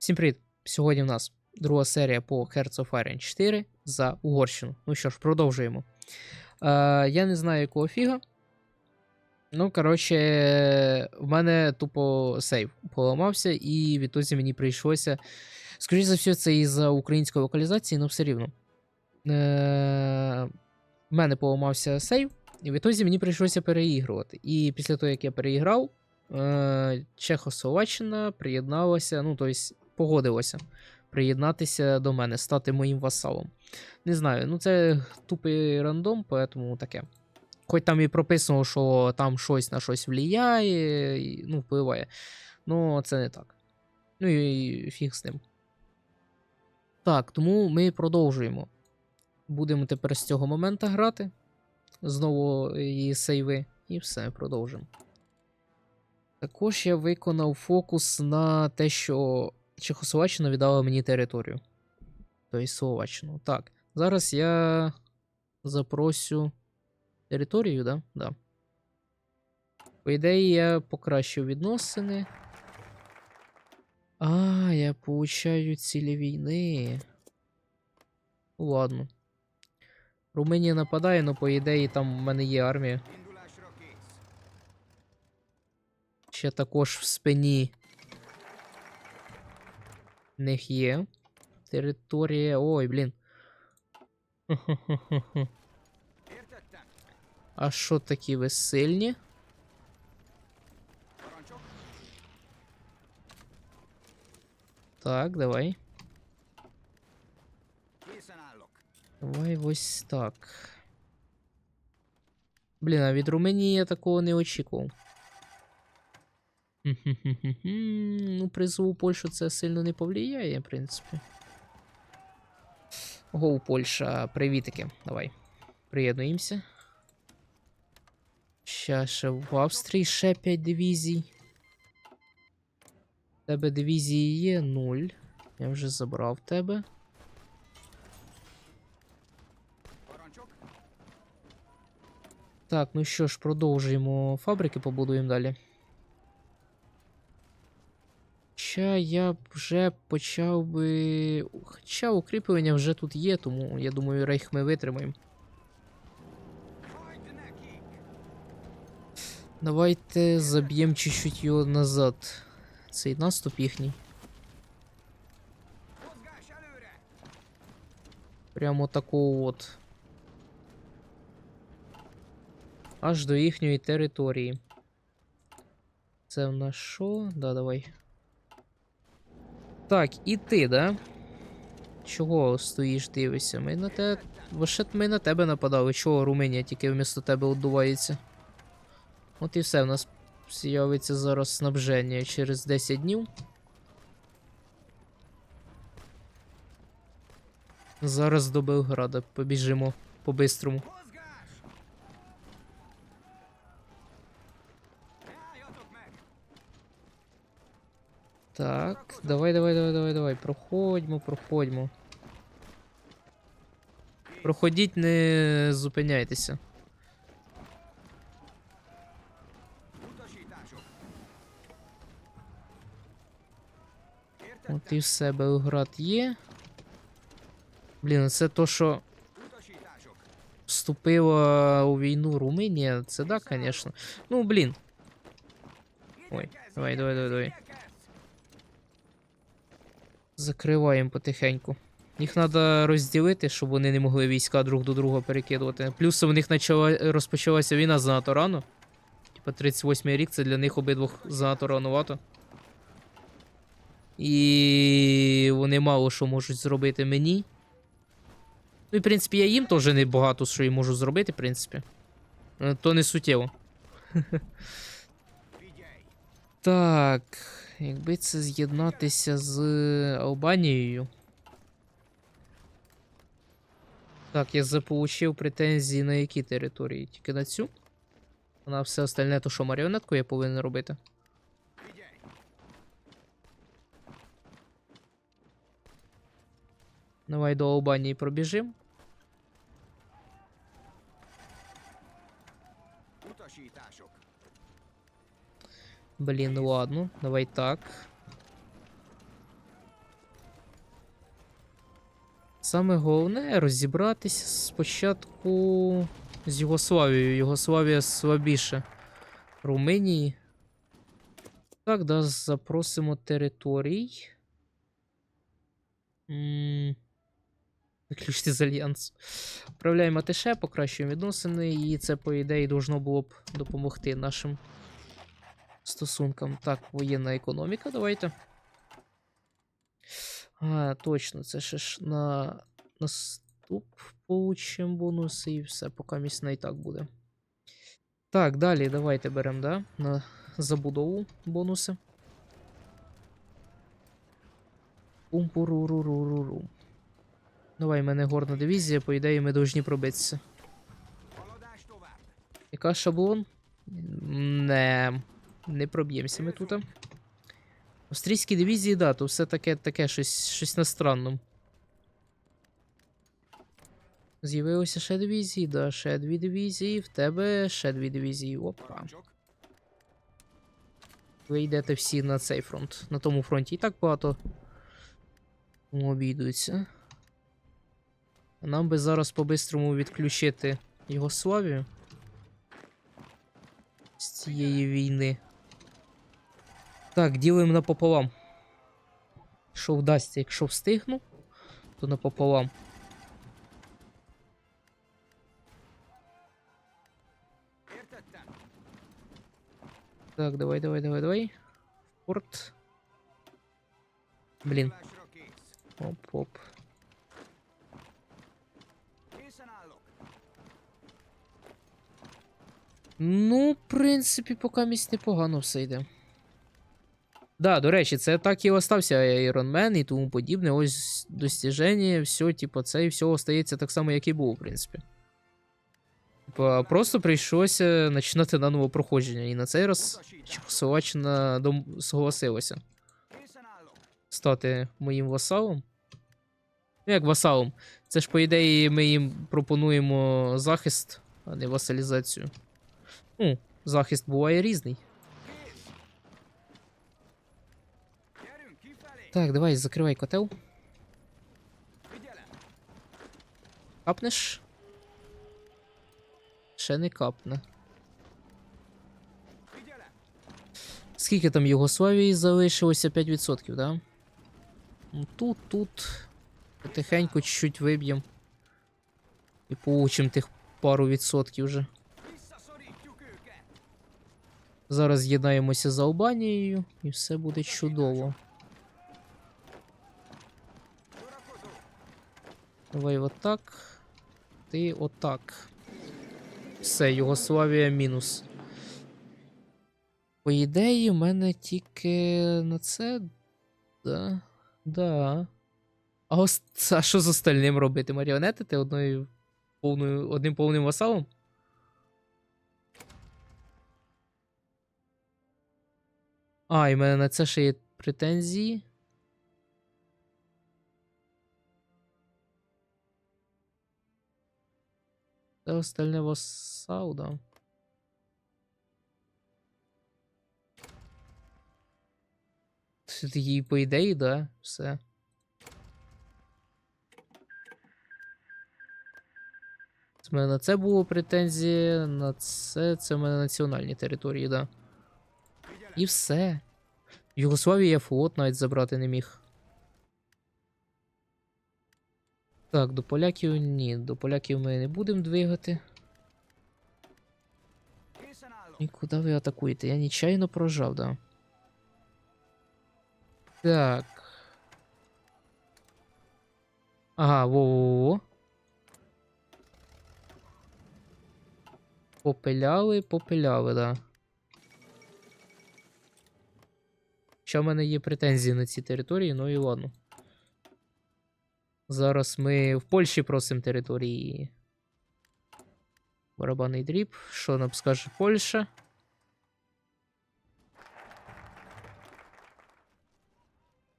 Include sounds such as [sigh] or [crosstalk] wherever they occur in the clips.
Всім привіт! Сьогодні в нас друга серія по Hearts of Iron 4 за Угорщину. Ну що ж, продовжуємо. Е, я не знаю, якого фіга. Ну, коротше, в мене тупо сейв поламався, і відтоді мені прийшлося. Скоріше за все, це із-за української локалізації, але все рівно. Е, в мене поламався сейв, і відтоді мені прийшлося переігрувати. І після того, як я переіграв, е, Чехословаччина приєдналася, ну, тобто погодилася приєднатися до мене, стати моїм васалом. Не знаю, ну це тупий рандом, поэтому таке. Хоч там і прописано, що там щось на щось влияє, і, ну, впливає. Ну, це не так. Ну і фіг з ним. Так, тому ми продовжуємо. Будемо тепер з цього моменту грати. Знову її сейви, і все, продовжимо. Також я виконав фокус на те, що Чехословаччина віддала мені територію. Тобто Словаччину. Так. Зараз я запросю територію, да? Да. По ідеї, я покращив відносини. А, я получаю цілі війни. Ну, Ладно. Румунія нападає, але по ідеї там в мене є армія. Ще також в спині. В них є. Територія. Ой, блін. А що такі ви сильні? Так, давай. Давай ось так. Блін, а від Румунії я такого не очікував. Ну, призову Польщу це сильно не повлияє, в принципі. Гоу, Польща, привітики. Давай. Приєднуємося. Ща ще в Австрії ще 5 дивізій. У тебе дивізії є 0. Я вже забрав тебе. Так, ну що ж, продовжуємо фабрики, побудуємо далі. Хоча я вже почав би. Хоча укріплення вже тут є, тому я думаю, рейх ми витримаємо. Давайте заб'ємо чуть-чуть його назад. Цей наступ їхній. Прямо такого от. Аж до їхньої території. Це в нас що? Да, давай. Так, і ти, да? Чого стоїш, дивишся? Ми на те. Вообще ми на тебе нападали. Чого Румунія тільки вмісто тебе одувається? От і все, в нас з'явиться зараз снабження через 10 днів. Зараз до Белграда побіжимо по-бистрому. Так, давай, давай, давай, давай, давай. Проходьмо, проходьмо. Проходіть, не зупиняйтеся. От і все, Белград є. Блін, це то, що вступила у війну Румунія, це да, звісно. Ну, блін. Ой, давай, давай, давай, давай. Закриваємо потихеньку. Їх треба розділити, щоб вони не могли війська друг до друга перекидувати. Плюс у них почала, розпочалася війна занадто рано. Типа 38 й рік це для них обидвох занадто ранувато. І вони мало що можуть зробити мені. Ну і в принципі я їм теж не багато що я можу зробити, в принципі. Е, То не суттєво. [laughs] Так, якби це з'єднатися з Албанією. Так, я заполучив претензії на які території? Тільки на цю? На все остальне, то що маріонетку я повинен робити? Давай до Албанії пробіжим. Блін, ладно, давай так. Саме головне розібратися спочатку з Югославією. Югославія слабіше Румунії. Так, да, запросимо територій. Виключити з альянсу. Управляємо АТШ, покращуємо відносини, і це, по ідеї, должно було б допомогти нашим стосункам. Так, воєнна економіка, давайте. А, точно, це ще ж на наступ получимо бонуси і все, поки міцно і так буде. Так, далі давайте беремо, да? На забудову бонуси. Пум-пуру-ру-ру-ру-ру. Давай, в мене горна дивізія, по ідеї, ми повинні пробитися. Яка шаблон? Не, не проб'ємося ми тут. Австрійські дивізії, да, то все таке, таке щось, щось на странному. З'явилося ще дивізії, да, ще дві дивізії, в тебе ще дві дивізії. Опа. Ви йдете всі на цей фронт. На тому фронті і так багато обійдуться. Нам би зараз по-бистрому відключити Югославію з цієї війни. Так, ділимо напополам. Що вдасться, якщо встигну, то напополам. Так, давай, давай, давай, давай. Порт. Блін. Оп-оп. Ну, в принципі, поки місць непогано все йде. Да, до речі, це так і остався Iron Man і тому подібне. Ось достіження, все, типу, це і все остається так само, як і було, в принципі. Типа, просто прийшлося починати наново проходження. І на цей раз Чехословаччина согласилася стати моїм васалом. Ну, як васалом. Це ж, по ідеї, ми їм пропонуємо захист, а не васалізацію. Ну, захист буває різний. Так, давай, закривай котел. Капнеш? Ще не капне. Скільки там Югославії залишилося 5%, да? Ну, Тут, тут. Потихеньку чуть-чуть виб'ємо. І получимо тих пару відсотків вже. Зараз з'єднаємося з Албанією і все буде чудово. Давай отак. Ти отак. Все, Югославія мінус. По ідеї, в мене тільки на це. Да. Да. А ось а що з остальним робити? Маріонетити одною повною, одним повним васалом? А, і в мене на це ще є претензії. Це остальне васал, да. Їй, по ідеї, да, все. Це мене на це було претензії, на це. Це в мене національні території, да. І все. В Югославії я флот навіть забрати не міг. Так, до поляків ні. До поляків ми не будемо двигати. І куди ви атакуєте? Я нечайно прожав, да. Так. Ага, во-во-во. Попиляли, попиляли, да. Ще в мене є претензії на ці території, ну і ладно. Зараз ми в Польщі просимо території. Барабанний дріб. Що нам скаже Польща?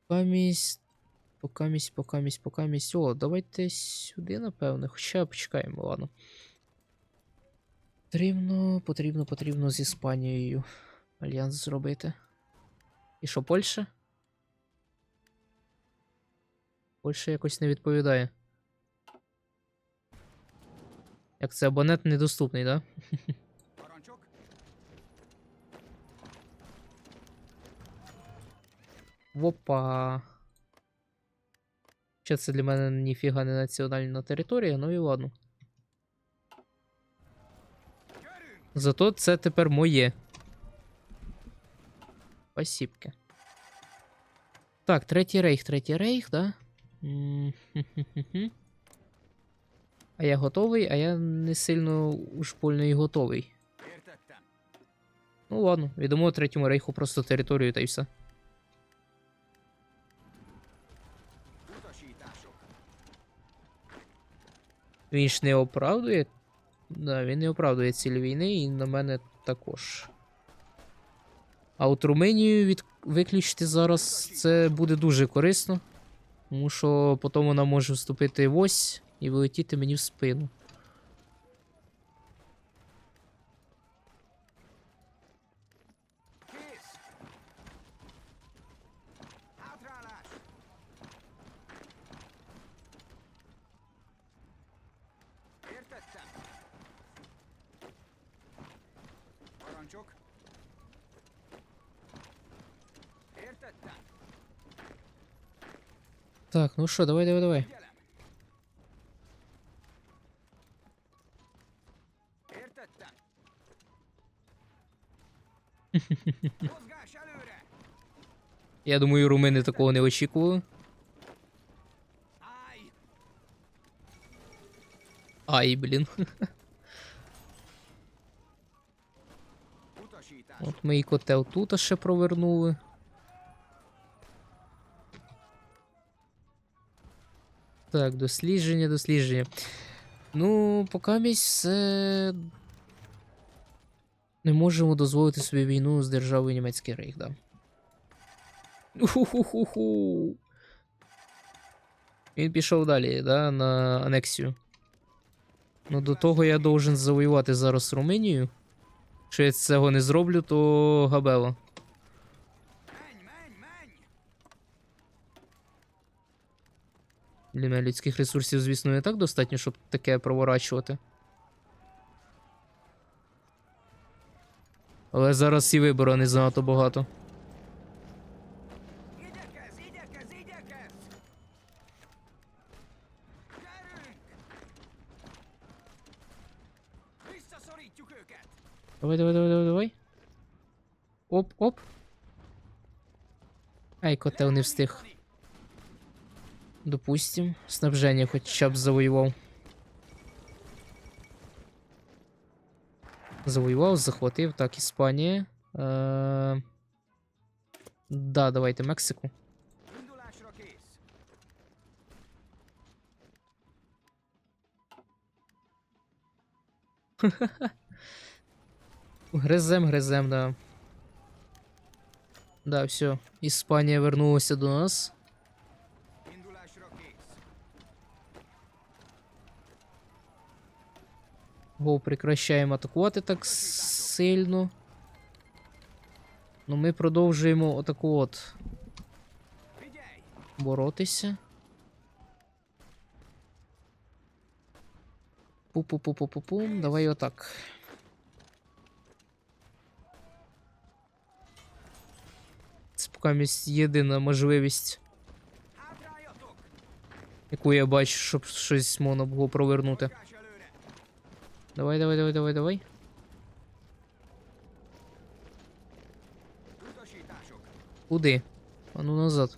Покамість. Покамість, покамість, покамість. О, давайте сюди, напевно. Хоча почекаємо, ладно. Потрібно, потрібно, потрібно з Іспанією альянс зробити. І що, Польща? Польща якось не відповідає. Як це абонент недоступний, да? [laughs] Опа. Ще це для мене ніфіга не національна територія, ну і ладно. Зато це тепер моє. Спасибки. Так, третій рейх, третій рейх, да? [laughs] А я готовий, а я не сильно уж больно готовий. Ну ладно, відомо третьому рейху просто територію та й все. Він ж не оправдує. Да, він не оправдує цілі війни, і на мене також. А от Руменію від... виключити зараз це буде дуже корисно. Тому що потім вона може вступити ось і вилетіти мені в спину. Kész! Так, ну що, давай, давай, давай. [laughs] Я думаю, румини такого не очікували. Ай, блін. [laughs] От ми і котел тут ще провернули. Так, дослідження, дослідження. Ну, поки місць все. Не можемо дозволити собі війну з державою Німецький Рейх, да. Уху-ху-ху-ху. Він пішов далі, да, на анексію. Ну, до того я должен завоювати зараз Румунію. Якщо я цього не зроблю, то габела. Для мене людських ресурсів, звісно, не так достатньо, щоб таке проворачувати. Але зараз і вибору не занадто багато. Давай, давай, давай, давай, давай. Оп, оп. Ай, котел не встиг. Допустим. Снабження хоча б завоював. Завоював, захватив. Так, Іспанія. Е... Да, давайте Мексику. [laughs] Гризем, гризем, да. Да, все. Іспанія вернулася до нас. Го прекращаємо атакувати так сильно. Ну ми продовжуємо отаку от боротися. Пу-пу-пу-пу-пу-пум. Давай отак. Це поки єдина можливість, яку я бачу, щоб щось можна було провернути. Давай, давай, давай, давай, давай. Куди? А ну назад.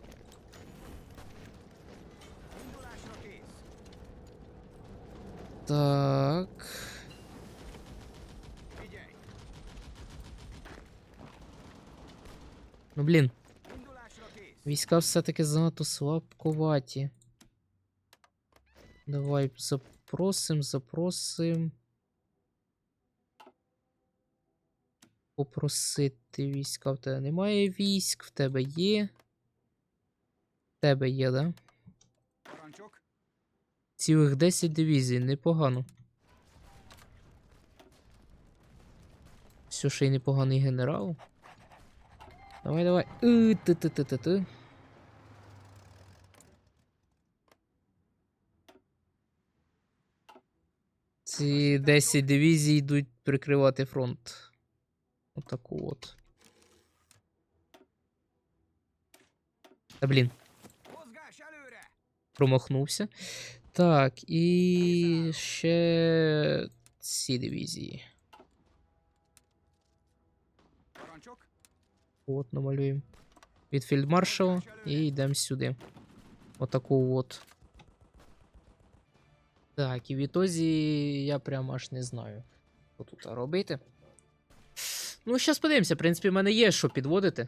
Так. Ну kész! Війська все-таки занадто слабковаті. Давай запросим, запросим. Попросити війська. В тебе немає військ, в тебе є. В тебе є, да? Цілих 10 дивізій, непогано. Все ще й непоганий генерал. Давай, давай. Е, Ти-ти-ти-ти-ти. Ці 10 дивізій йдуть прикривати фронт. Отаку от. Та блін, промахнувся. Так, і ще ці дивізії. От намалюємо. Від фельдмаршала і йдемо сюди. Отаку от. Так, і в ітозі я прямо аж не знаю, що тут робити. Ну, зараз подивимося, в принципі, в мене є що підводити.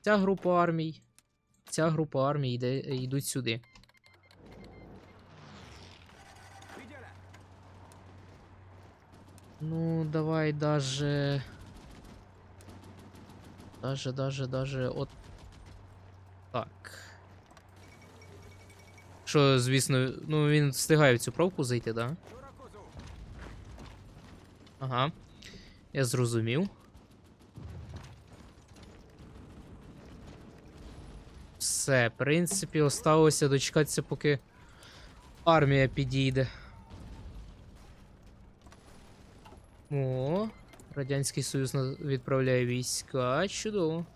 Ця група армій. Ця група армій йде, йдуть сюди. Ну, давай даже. Даже, даже, даже от. Так. Що, звісно, ну він встигає в цю провку зайти, да? Ага. Я зрозумів. Все, в принципі, осталося дочекатися, поки армія підійде. О, Радянський Союз відправляє війська. Чудово.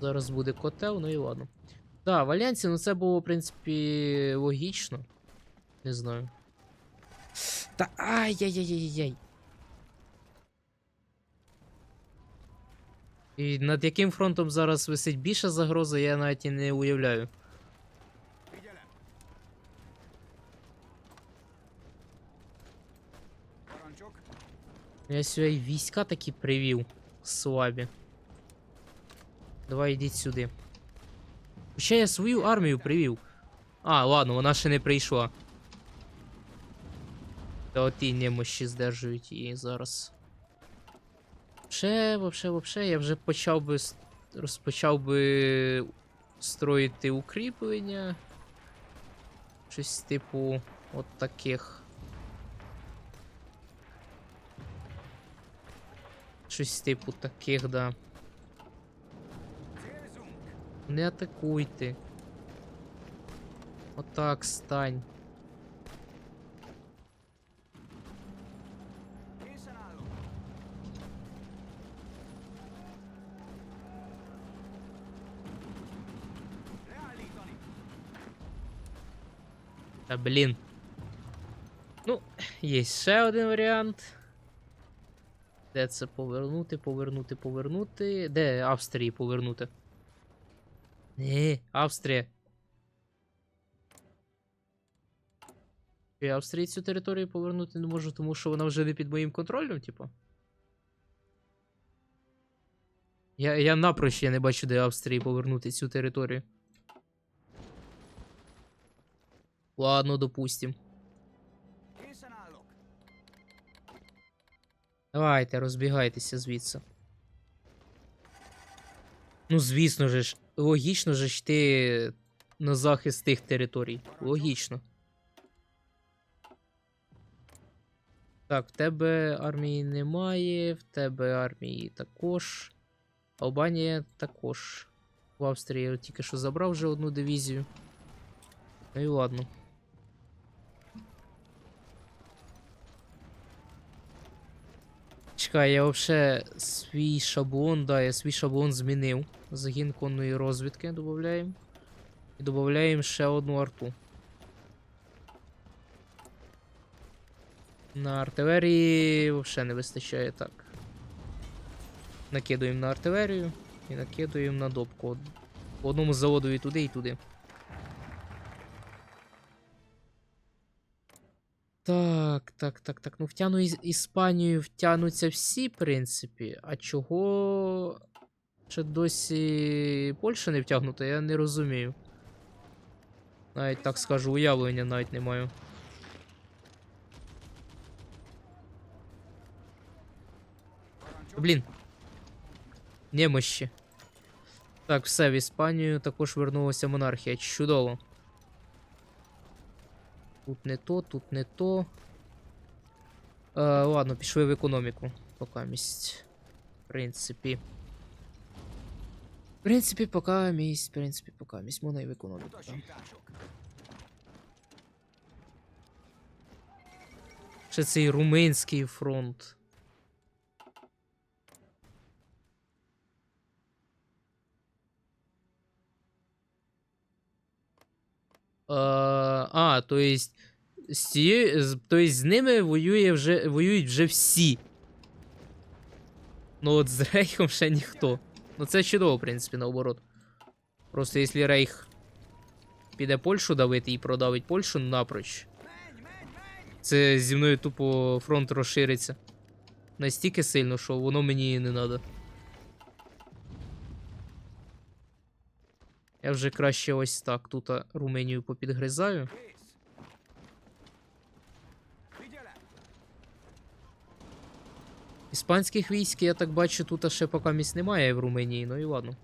Зараз буде котел, ну і ладно. Да, в Альянсі, ну це було, в принципі, логічно. Не знаю. Та ай-яй-яй-яй-яй. І над яким фронтом зараз висить більша загроза, я навіть і не уявляю. Я сюди війська такі привів. Слабі. Давай йдіть сюди. Хоча я свою армію привів. А, ладно, вона ще не прийшла. Та от і немощі здержують її зараз. Вообще, вообще, вообще, я вже почав би розпочав би строїти укріплення. Щось типу от таких. Щось типу таких, да. Не атакуйте. Отак стань. Та блін. Ну, є ще один варіант. Де це повернути, повернути, повернути. Де Австрії повернути? Не, Австрія. Я Австрії цю територію повернути не можу, тому що вона вже не під моїм контролем, типу. Я, я напроч я не бачу, де Австрії повернути цю територію. Ладно, допустим. Давайте, розбігайтеся звідси. Ну, звісно же ж, логічно же ж йти на захист тих територій. Логічно. Так, в тебе армії немає, в тебе армії також. Албанія також. В Австрії я тільки що забрав вже одну дивізію. Ну і ладно. Чекай, я вообще свій шаблон, да, я свій шаблон змінив. Загін конної розвідки додаємо. І додаємо ще одну арту. На артилерії взагалі не вистачає так. Накидуємо на артилерію і накидуємо на допку. По одному заводу і туди, і туди. Так, так, так, так. Ну, втягну Іс- Іспанію, втягнуться всі, в принципі. А чого ще досі Польща не втягнута, я не розумію. Навіть так скажу, уявлення навіть не маю. Блін. Немощі. Так, все, в Іспанію також вернулася монархія. Чудово. Тут не то, тут не то. Е, ладно, пішли в економіку. Поки місць. В принципі. В принципі, поки місць, в принципі, поки місць можна і виконувати. Да. Utasítások. Ще цей румунський фронт. А, а, то есть, з цією, з, то есть з ними воює вже, воюють вже всі. Ну от з Рейхом ще ніхто. Ну це чудово, в принципі, наоборот. Просто якщо Рейх піде Польщу давити і продавить Польщу напроч, це зі мною тупо фронт розшириться. Настільки сильно, що воно мені не треба. Я вже краще ось так тут Руменію попідгризаю. Іспанських військ, я так бачу, тут ще поки місць немає в Румунії, ну і ладно.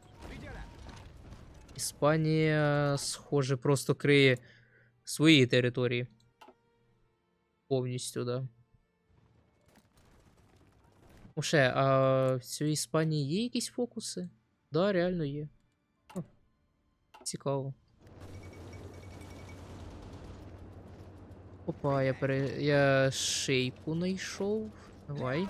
Іспанія, схоже, просто криє свої території. Повністю, да. Ще, а в цій Іспанії є якісь фокуси? Да, реально є. Цікаво. Опа, я пере... я шейку знайшов. Давай.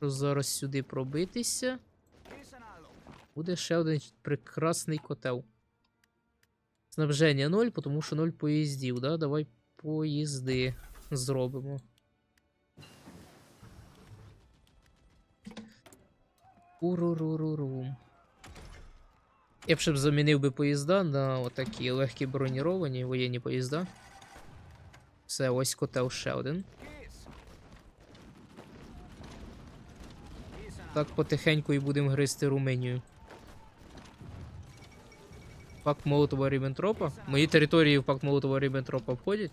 Зараз сюди пробитися. Буде ще один прекрасний котел. Снабження 0, тому що 0 поїздів, да? Давай поїзди зробимо. Уруруруру. Я б ще б замінив би поїзда на отакі легкі броніровані воєнні поїзда. Все, ось котел ще один. Так потихеньку і будемо гризти Руменію. Пакт Молотова Ріббентропа. Мої території в Пакт Молотова Ріббентропа входять.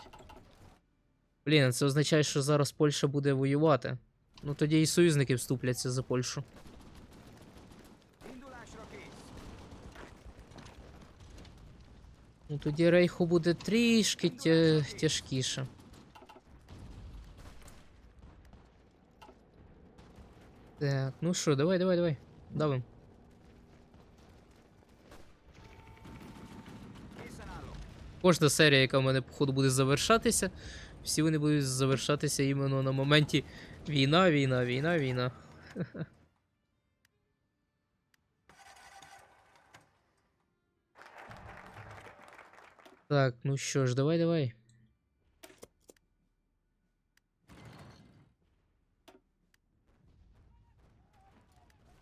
Блін, це означає, що зараз Польща буде воювати. Ну тоді і союзники вступляться за Польщу. Ну тоді Рейху буде трішки тя... тяжкіше. Так, ну що, давай, давай, давай. Давим. Кожна серія, яка в мене, походу, буде завершатися, всі вони будуть завершатися іменно на моменті війна, війна, війна, війна. [laughs] Так, ну що ж, давай, давай.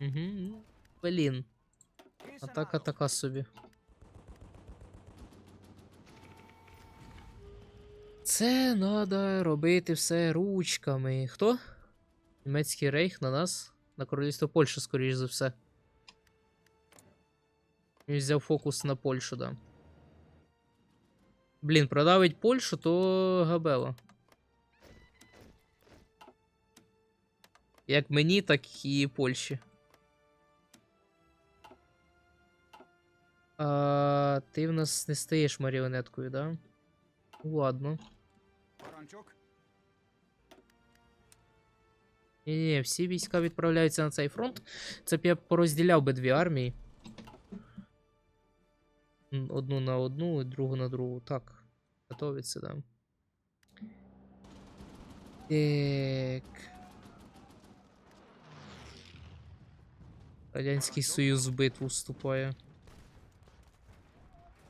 Угу. Блін, атака така собі. Це треба робити все ручками. Хто? Німецький рейх на нас? На королівство Польщі, скоріш за все. Він взяв фокус на Польщу, да. Блін, продавить Польщу, то габела. Як мені, так і Польщі. А, ти в нас не стаєш маріонеткою, да? Ладно. Ні, ні, всі війська відправляються на цей фронт. Це б я порозділяв би дві армії. Одну на одну, і другу на другу. Так. Готовиться, да. Так. Радянський Союз в битву вступає.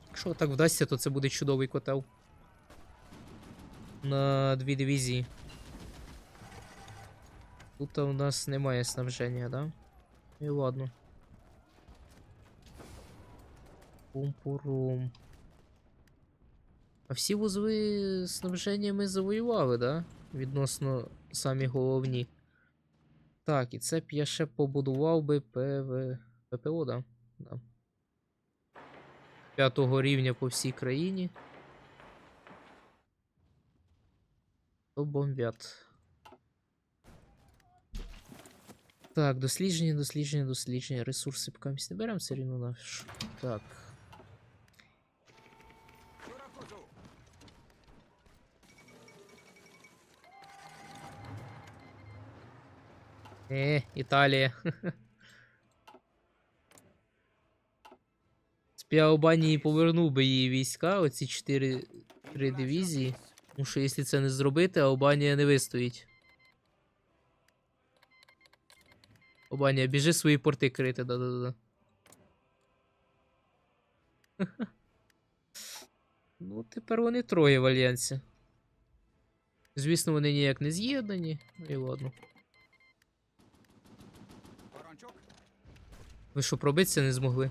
Якщо так вдасться, то це буде чудовий котел. На дві дивізії. Тут у нас немає снабження, да? І ладно. Пум-пурум. А всі вузли снабження ми завоювали, да? Відносно самі головні. Так, і це б я ще побудував би ПВ... ППО, да? да. П'ятого рівня по всій країні. То бомбят. Так, дослідження, дослідження, дослідження. Ресурси поки ми не беремо все рівно наш. Так. Е, Італія. [laughs] Спі Албанії повернув би її війська, оці 4 три дивізії. Тому що якщо це не зробити, Албанія не вистоїть. Албанія, біжи свої порти крити, да-да-да. [laughs] Ну, тепер вони троє в альянсі. Звісно, вони ніяк не з'єднані. Ну і ладно. Ви що, пробитися не змогли?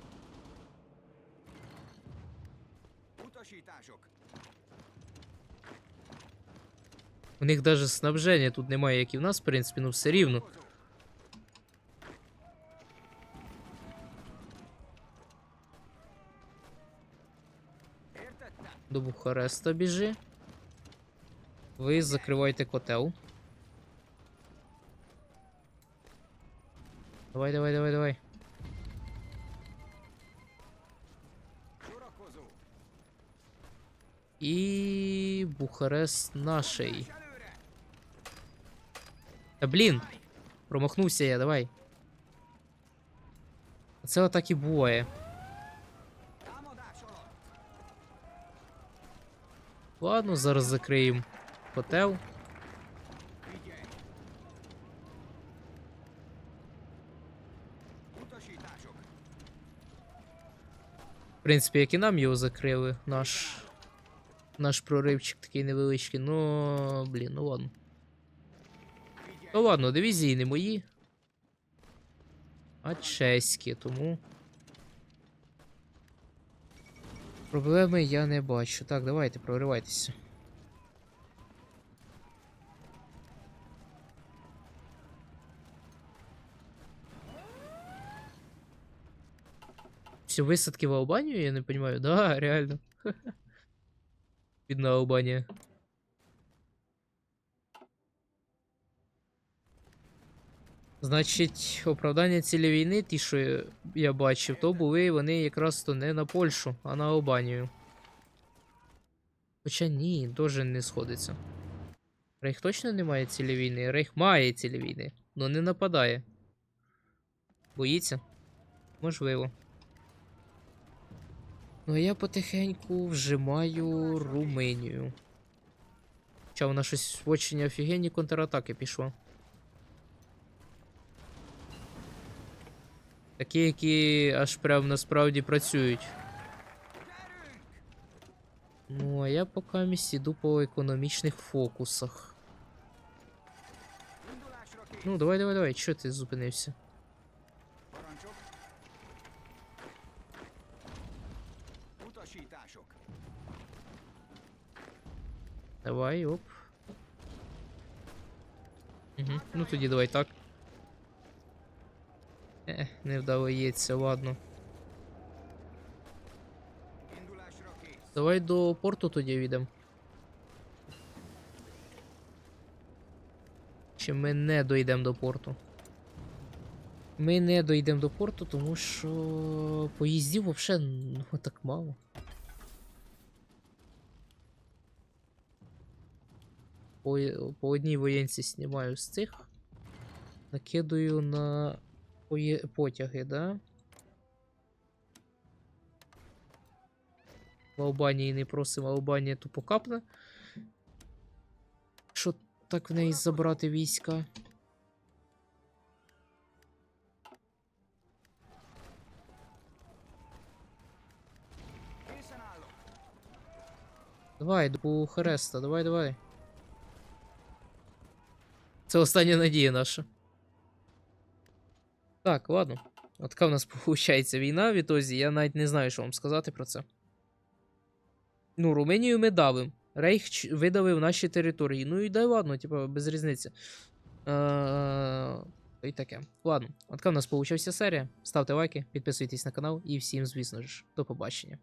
У них навіть снабження тут немає, як і в нас, в принципі, ну все рівно. До Бухареста біжи. Ви закривайте котел. Давай, давай, давай, давай. І Бухарест. Előre. Та блін! Промахнувся я, давай. Це отак і буває. Ладно, зараз закриємо котел. В принципі, як і нам його закрили, наш. Наш проривчик такий невеличкий. Ну, блін, ну ладно. Ну ладно, дивізії не мої. А чеські, тому. Проблеми я не бачу. Так, давайте, проривайтеся. Все, висадки в Албанію, я не понимаю. Да, реально. [laughs] Бідна Албанія. Значить, оправдання цілі війни, ті, що я бачив, то були вони якраз то не на Польщу, а на Албанію. Хоча ні, теж не сходиться. Рейх точно не має цілі війни. Рейх має цілі війни, але не нападає. Боїться? Можливо. Ну я потихеньку вжимаю Румунію. Хоча вона щось в очень офігенні контратаки пішла. Такі, які аж прям насправді працюють. Ну, а я поки місць іду по економічних фокусах. Ну, давай, давай, давай, чого ти зупинився? Давай, оп. Угу. Ну тоді давай так. Е, не вдається, ладно. Давай до порту тоді відемо. Чи ми не дойдемо до порту? Ми не дойдемо до порту, тому що поїздів взагалі ну, так мало. По, по одній воєнці знімаю з цих. Накидаю на потяги, да? В Албанії не просимо, Албанія тупо капне. Що так в неї забрати війська? Давай, до Бухареста, давай, давай. Це остання надія наша. Так, ладно. От така в нас [laughs] виходить війна в ітозі, я навіть не знаю, що вам сказати про це. Ну, Румунію ми давим. Рейх видавив наші території. Ну і дай ладно, типа, без різниці. Е, І таке. Ладно, от така в нас вийшла серія. Ставте лайки, підписуйтесь на канал і всім, звісно ж, до побачення.